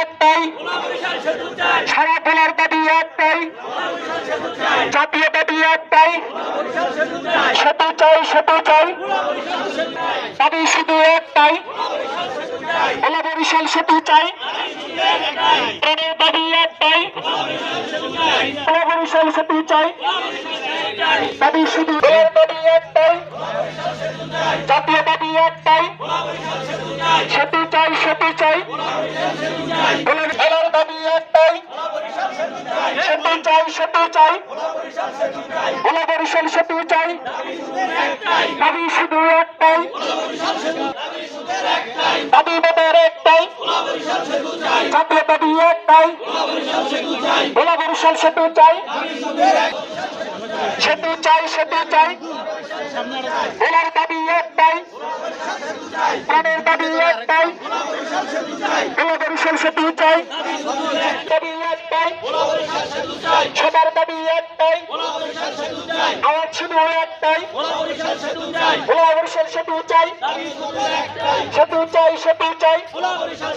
একটাই সারা বলার দাবি একটাই জাতীয় দাবি একটাই সেতু চাই সেতু চাই। শুধু একটাই। ওলা বরিশাল সেতু চাই। প্রাণের দাবি একটাই ওলা সেতু চাই। দাবি শুধু দাবি একটাই জাতীয় দাবি একটাই সেতু চাই সেতু চাই। ওলার দাবি একটাই সেতু চাই সেতু চাই। বরিশাল সেতু চাই। দাবি শুধু একটাই। দাবি মোদের একটাই। জাতীয় দাবি একটাই। বরিশাল সেতু চাই। সেতু চাই সেতু চাই। ওলার দাবি একটাই প্রাণের দাবি একটাই ওলা বরিশাল সেতু চাই। দাবি একটাই সবার দাবি একটাই আওয়াজ শুধু একটাই ওলা বরিশাল সেতু চাই। সেতু চাই সেতু চাই। ওলা বরিশাল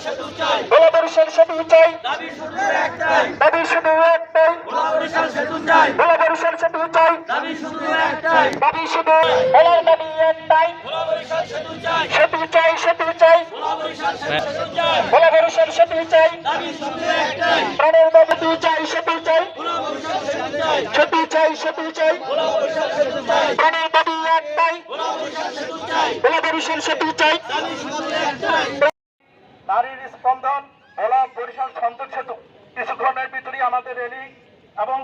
সেতু চাই। দাবি শুধু একটাই ওলা বরিশাল সেতু চাই। দাবি শুধু ওলার দাবি একটাই সেতু চাই সেতু চাই। ওলা বরিশাল সেতু চাই। প্রাণের সেতু চাই সেতু চাই। সেতু চাই সেতু চাই। প্রাণের দাবি একটাই ওলা বরিশাল সেতু চাই। নারীর স্পন্দন ভোলা বরিশাল সন্তোষ সেতু কিছুক্ষণের ভিতরেই আমাদের র্যালি এবং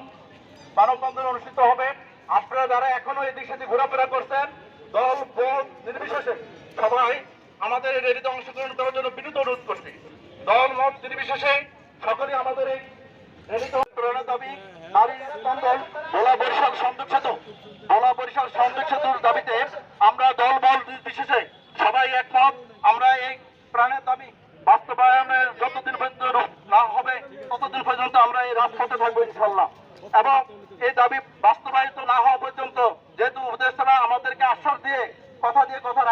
মানববন্ধন অনুষ্ঠিত হবে। আপনারা যারা এখনও এদিক সেদিক ঘোরাফেরা করছেন দল বল নির্বিশেষে সবাই আমাদের এই অংশগ্রহণ করার জন্য বিনীত অনুরোধ করছি। দল, মত, নির্বিশেষে সকলেই আমাদের এই আমরা এই থাকব এবং এই দাবি বাস্তবায়িত না হওয়া পর্যন্ত যেহেতু উপদেষ্টারা আমাদেরকে আশ্বাস দিয়ে কথা দিয়ে কথা